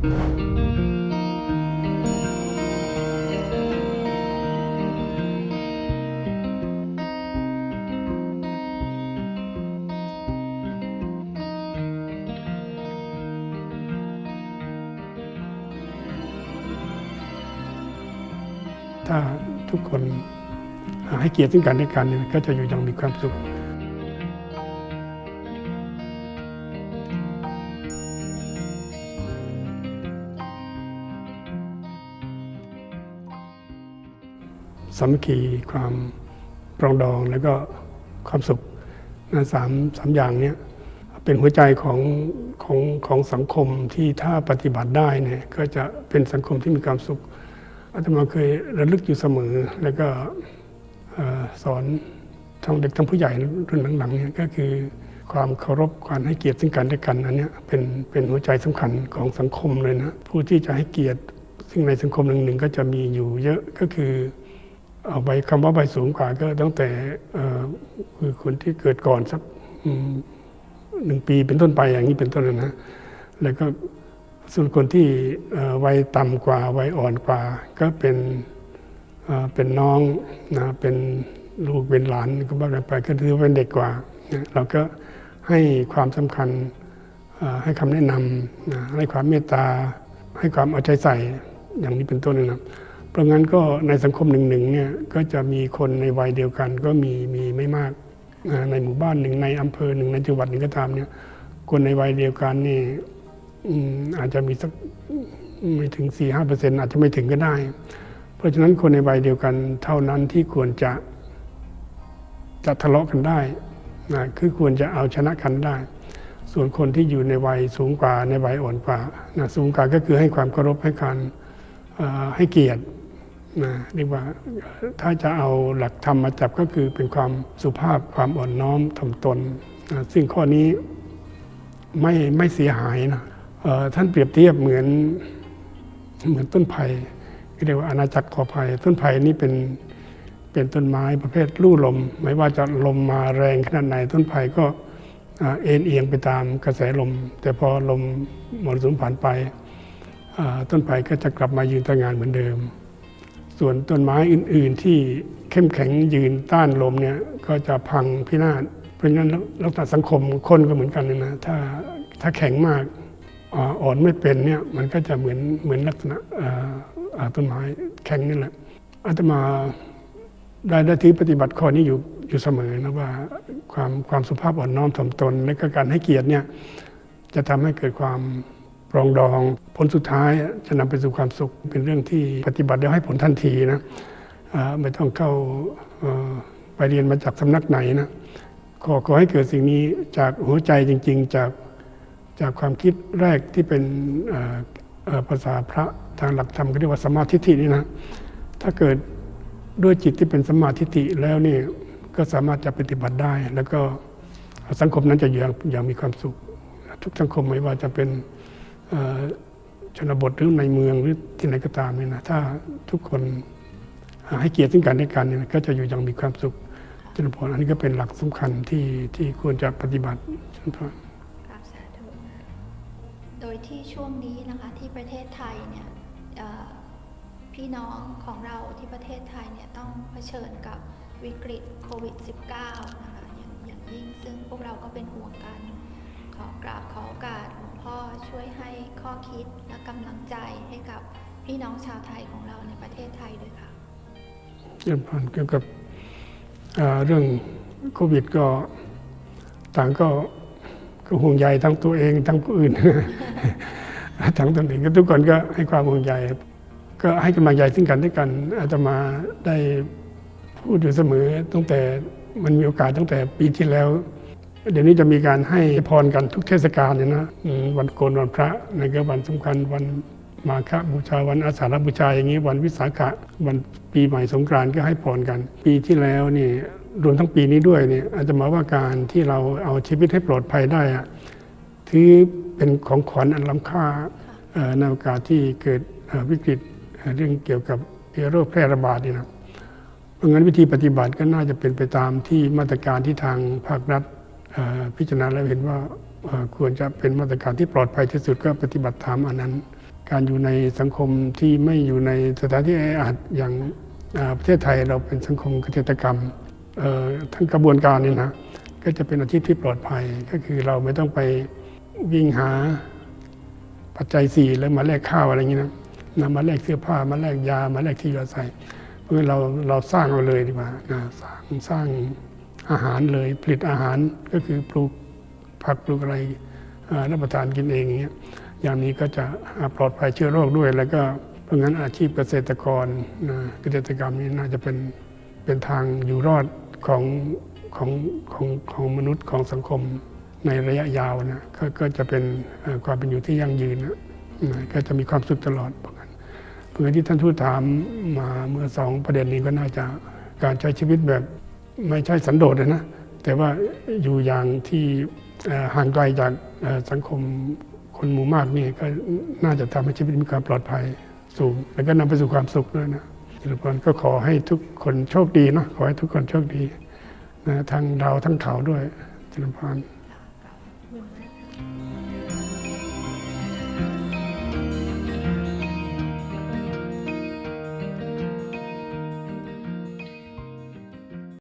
ถ้าทุกคนให้เกียรติซึ่งกันและกันเนี่ยก็จะอยู่อย่างมีความสุข สามัคคีความปรองดองแล้วก็ความสุขนะสามสามอย่างเนี้ยเป็นหัวใจของของของสังคมที่ถ้าปฏิบัติได้เนี่ยก็จะเป็นสังคมที่มีความสุขอาตมาเคยระลึกอยู่เสมอ แล้วก็สอนทั้งเด็กทั้งผู้ใหญ่รุ่นหลังๆเนี่ยก็คือความเคารพความให้เกียรติซึ่งกันและกันอันเนี้ยเป็นเป็นหัวใจสำคัญของสังคมเลยนะผู้ที่จะให้เกียรติซึ่งในสังคมหนึ่งๆก็จะมีอยู่เยอะก็คือ เอาใบคำว่าใบสูงกว่าก็ตั้งแต่คือคนที่เกิดก่อนสักหนึ่งปีเป็นต้นไปอย่างนี้เป็นต้นนะแล้วก็ส่วนคนที่วัยต่ำกว่าวัยอ่อนกว่า ก็เป็นเเป็นน้องนะเป็นลูกเป็นหลานก็ว่ากันไปก็ถือว่าเป็นเด็กกว่านะเราก็ให้ความสำคัญให้คำแนะนำนะให้ความเมตตาให้ความเอาใจใส่อย่างนี้เป็นต้นนะครับ ราะงั้นก็ในสังคมหนึ่งหนึ่งเนี่ยก็จะมีคนในวัยเดียวกัน ก็มีมีไม่มากในหมู่บ้านหนึ่งในอำเภอหนึ่งในจังหวัดหนึ่งก็ตามเนี่ยคนในวัยเดียวกันนี่อาจจะมีสักไม่ถึง 4-5%ห้าเปอร์เซ็นต์อาจจะไม่ถึงก็ได้ เพราะฉะนั้นคนในวัยเดียวกันเท่านั้นที่ควรจะจะทะเลาะกันได้นะคือควรจะเอาชนะกันได้ ส่วนคนที่อยู่ในวัยสูงกว่าในวัยอ่อนกว่านะสูงกว่าก็คือให้ความเคารพให้การให้เกียรติ นะเรียกว่าถ้าจะเอาหลักธรรมมาจับก็คือเป็นความสุภาพความอ่อนน้อมถ่อมตนนะซึ่งข้อนี้ไม่ไม่เสียหายนะท่านเปรียบเทียบเหมือนเหมือนต้นไผ่เรียกว่าอาณาจักรขอไผ่ต้นไผ่นี่เป็นเป็นต้นไม้ประเภทลู่ลม ไม่ว่าจะลมมาแรงขนาดไหนต้นไผ่ก็เอ็นเอียงไปตามกระแสลม แต่พอลมมรสุมผ่านไปต้นไผ่ก็จะกลับมายืนตระหงานเหมือนเดิม ส่วนต้นไม้อื่น ๆ ที่เข้มแข็งยืนต้านลมเนี่ยก็จะพังพินาศเพราะฉะนั้นลักษณะสังคมคนก็เหมือนกันนะถ้าถ้าแข็งมากอ่ออนไม่เป็นเนี่ยมันก็จะเหมือนเหมือนลักษณะต้นไม้แข็งนี่แหละอาตมาได้ได้ถือปฏิบัติข้อนี้อยู่อยู่เสมอนะว่าความความสุภาพอ่อนน้อมถ่อมตน และก็การให้เกียรติเนี่ยจะทำให้เกิดความ ปรองดองผลสุดท้ายจะนำไปสู่ความสุขเป็นเรื่องที่ปฏิบัติแล้วให้ผลทันทีนะไม่ต้องเข้าไปเรียนมาจากสำนักไหนนะขอขอให้เกิดสิ่งนี้จากหัวใจจริง ๆ จากจากความคิดแรกที่เป็นภาษาพระทางหลักธรรมก็เรียกว่าสมาทิฏฐินี่นะถ้าเกิดด้วยจิตที่เป็นสมาทิฏฐิแล้วนี่ก็สามารถจะปฏิบัติได้ แล้วก็สังคมนั้นจะอยู่อย่างอย่างมีความสุข ทุกสังคมไม่ว่าจะเป็น ชนบทหรือในเมืองหรือที่ไหนก็ตามเนี่ยนะถ้าทุกคนให้เกียรติซึ่งกันและกันเนี่ยก็จะอยู่อย่างมีความสุขจริญพรอันนี้ก็เป็นหลักสำคัญที่ที่ควรจะปฏิบัติจริญพรกราบสาธุโดยที่ช่วงนี้นะคะที่ประเทศไทยเนี่ยพี่น้องของเราที่ประเทศไทยเนี่ยต้องเผชิญกับวิกฤตโควิด -19 นะคะอย่างอย่างยิ่งซึ่งพวกเราก็เป็นห่วงกันขอกราบขอโอกาส ช่วยให้ข้อคิดและกำลังใจให้กับพี่น้องชาวไทยของเราในประเทศไทยด้วยค่ะเจริญพรเกี่ยวกับเอ่อเรื่องโควิดก็ต่างก็ก็ห่วงใยทั้งตัวเองทั้งผู้อื่นทั้งตนเองก็ทุกคนก็ให้ความห่วงใยก็ให้กำลังใจซึ่งกันและกันอาตมาได้พูดอยู่เสมอตั้งแต่มันมีโอกาสตั้งแต่ปีที่แล้ว เดี๋ยวนี้จะมีการให้พรกันทุกเทศกาลเนี่ยนะวันโกนวันพระในก็วันสำคัญวันมาฆบูชาวันอาสาฬบูชาอย่างนี้ วันวิสาขะวันปีใหม่สงกรานต์ก็ให้พรกัน ปีที่แล้วนี่รวมทั้งปีนี้ด้วยเนี่ยอาจจะมาว่าการที่เราเอาชีวิตให้ปลอดภัยได้อะถือเป็นของขวัญอันล้ำค่าในโอกาสที่เกิดวิกฤตเรื่องเกี่ยวกับโรคแพร่ระบาดนี่นะเพราะงั้นวิธีปฏิบัติก็น่าจะเป็นไปตามที่มาตรการที่ทางภาครัฐ พิจารณาแล้วเห็นว่าควรจะเป็นมาตรการที่ปลอดภัยที่สุดก็ปฏิบัติตามอันนั้น การอยู่ในสังคมที่ไม่อยู่ในสถานที่แออัดอย่างประเทศไทยเราเป็นสังคมเกษตรกรรมทั้งกระบวนการนี่นะก็จะเป็นอาชีพที่ปลอดภัยก็คือเราไม่ต้องไปวิ่งหาปัจจัยสี่แล้วมาแลกข้าวอะไรอย่างนี้นะนำมาแลกเสื้อผ้ามาแลกยามาแลกที่อยู่อาศัย เพราะฉะนั้นเราเราสร้างเอาเลยดีกว่านะสร้างสร้าง อาหารเลยผลิตอาหารก็คือปลูกผักปลูกอะไรรับประทานกินเองอย่างเงี้ยอย่างนี้ก็จะปลอดภัยเชื้อโรคด้วย แล้วก็เพราะงั้นอาชีพเกษตรกรนะเกษตรกรรมนี้น่าจะเป็นเป็นทางอยู่รอดของของของของมนุษย์ของสังคมในระยะยาวนะกก็จะเป็นความเป็นอยู่ที่ยั่งยืนนะก็จะมีความสุขตลอดเพราะงั้นเพราะงั้นที่ท่านทูตถามมาเมื่อสองประเด็นนี้ก็น่าจะการใช้ชีวิตแบบ ไม่ใช่สันโดษนะ แต่ว่าอยู่อย่างที่ห่างไกลจากสังคมคนหมู่มากนี่ก็น่าจะทำให้ชีวิตมีความปลอดภัยสูง แล้วก็นำไปสู่ความสุขด้วยนะจิรพรก็ขอให้ทุกคนโชคดีเนาะขอให้ทุกคนโชคดีนะทั้งเราทั้งเขาด้วยจิรพรเหมือน